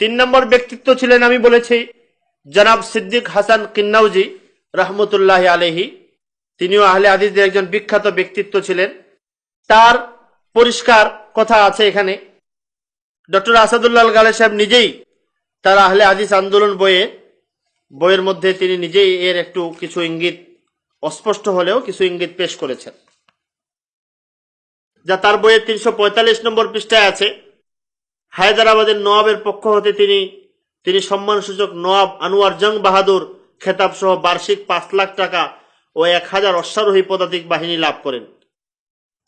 তিন নম্বর ব্যক্তিত্ব ছিলেন আমি বলেছি জনাব সিদ্দিক হাসান কিন্নাউজি, রহমতুল্লাহ আলহি তিনিও আহলে হাদিসদের একজন বিখ্যাত ব্যক্তিত্ব ছিলেন। তার পরিষ্কার কথা আছে এখানে। ডক্টর আসাদুল্লাহ গালে সাহেব নিজেই তার আহলে হাদিস আন্দোলন বইয়ে, বইয়ের মধ্যে তিনি নিজেই এর একটু কিছু ইঙ্গিত, অস্পষ্ট হলেও কিছু ইঙ্গিত পেশ করেছেন। যা তার বইয়ের তিনশো পঁয়তাল্লিশ নম্বর পৃষ্ঠায় আছে। হায়দ্রাবাদের নওয়াবের পক্ষ হতে তিনি তিনি সম্মানসূচক নওয়াব আনোয়ার জং বাহাদুর খেতাব সহ বার্ষিক পাঁচ লাখ টাকা ও এক হাজার অশ্বারোহী পদাতিক বাহিনী লাভ করেন।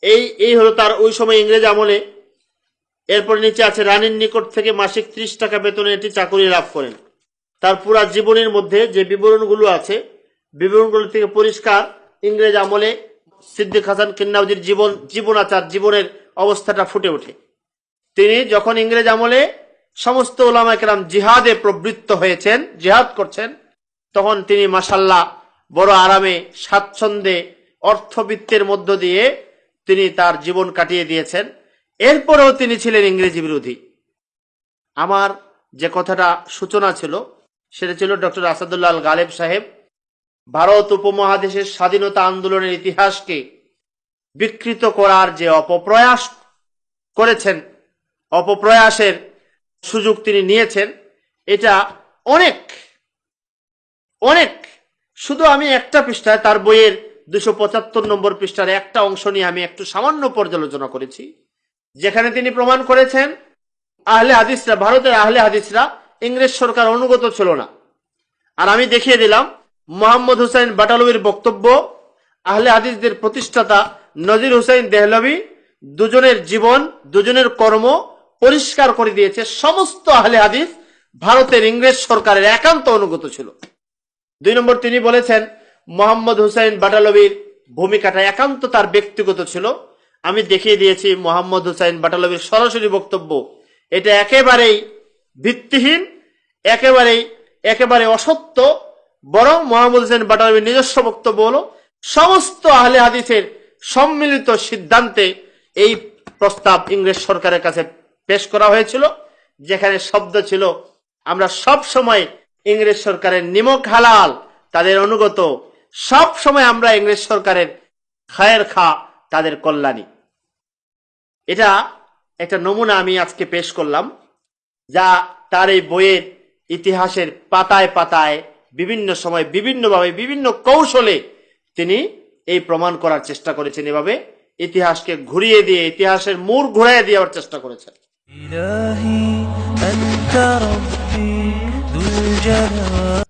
এই এই হলো তার ওই সময় ইংরেজ আমলে। এরপর নিচে আছে, রানীর নিকট থেকে মাসিক ত্রিশ টাকা বেতনে এটি চাকরি লাভ করেন। তার পুরা জীবনের মধ্যে যে বিবরণগুলো আছে, বিবরণগুলো থেকে পরিষ্কার ইংরেজ আমলে সিদ্দিক হাসান কিন্নাউজির জীবন, জীবনাচার, জীবনের অবস্থাটা ফুটে ওঠে। তিনি যখন ইংরেজ আমলে সমস্ত ওলামা কেরাম জিহাদে প্রবৃত্ত হয়েছেন, জিহাদ করছেন, তখন তিনি মাসাল্লাহ বড় আরামে স্বাচ্ছন্দ্যে, অর্থবিত্তের মধ্য দিয়ে তিনি তার জীবন কাটিয়ে দিয়েছেন। এরপরেও তিনি ছিলেন ইংরেজি বিরোধী। আমার যে কথাটা সূচনা ছিল, সেটা ছিল ডক্টর আসাদুল্লাহ গালেব সাহেব, ভারত উপমহাদেশের স্বাধীনতা আন্দোলনের ইতিহাসকে বিকৃত করার যে অপপ্রয়াস করেছেন অপপ্রয়াসের সুযোগ তিনি নিয়েছেন। এটা অনেক অনেক। শুধু আমি একটা পৃষ্ঠায়, তার বইয়ের দুশো পঁচাত্তর নম্বর পৃষ্ঠার একটা অংশ নিয়ে আমি একটু সামান্য পর্যালোচনা করেছি। যেখানে তিনি প্রমাণ করেছেন, আহলে হাদিসরা, ভারতের আহলে হাদিসরা ইংরেজ সরকার অনুগত ছিল না। আর আমি দেখিয়ে দিলাম, মোহাম্মদ হুসাইন বাটালবির বক্তব্য, আহলে হাদিসদের প্রতিষ্ঠাতা নজির হুসাইন দেহলবি দুজনের জীবন, দুজনের কর্ম পরিষ্কার করে দিয়েছে, সমস্ত আহলে হাদিস ভারতের ইংরেজ সরকারের একান্ত অনুগত ছিল। দুই নম্বর তিনি বলেছেন, মোহাম্মদ হুসাইন বাটালবির ভূমিকাটা একান্ত তার ব্যক্তিগত ছিল। আমি দেখিয়ে দিয়েছি মোহাম্মদ হুসাইন বাটালবির সরাসরি বক্তব্য। এটা একেবারেই ভিত্তিহীন, একেবারেই, একেবারে অসত্য, বরং মোহাম্মদ হোসেন বাটালবির নিজস্ব বক্তব্য হলো, সমস্ত আহলে হাদিসের সম্মিলিত সিদ্ধান্তে এই প্রস্তাব ইংরেজ সরকারের কাছে পেশ করা হয়েছিল, যেখানে শব্দ ছিল, আমরা সব সময় ইংরেজ সরকারের নিমক হালাল, তাদের অনুগত, সব সময় আমরা ইংরেজ সরকারের খায়ের খা, তাদের কল্যাণী। এটা একটা নমুনা আমি আজকে পেশ করলাম, যা তার এই বইয়ের ইতিহাসের পাতায় পাতায় বিভিন্ন সময় বিভিন্নভাবে বিভিন্ন কৌশলে তিনি এই প্রমাণ করার চেষ্টা করেছেন। এভাবে ইতিহাসকে ঘুরিয়ে দিয়ে, ইতিহাসের মূর ঘুরিয়ে দেওয়ার চেষ্টা করেছেন। إلهي أنت ربي ذو الجلال.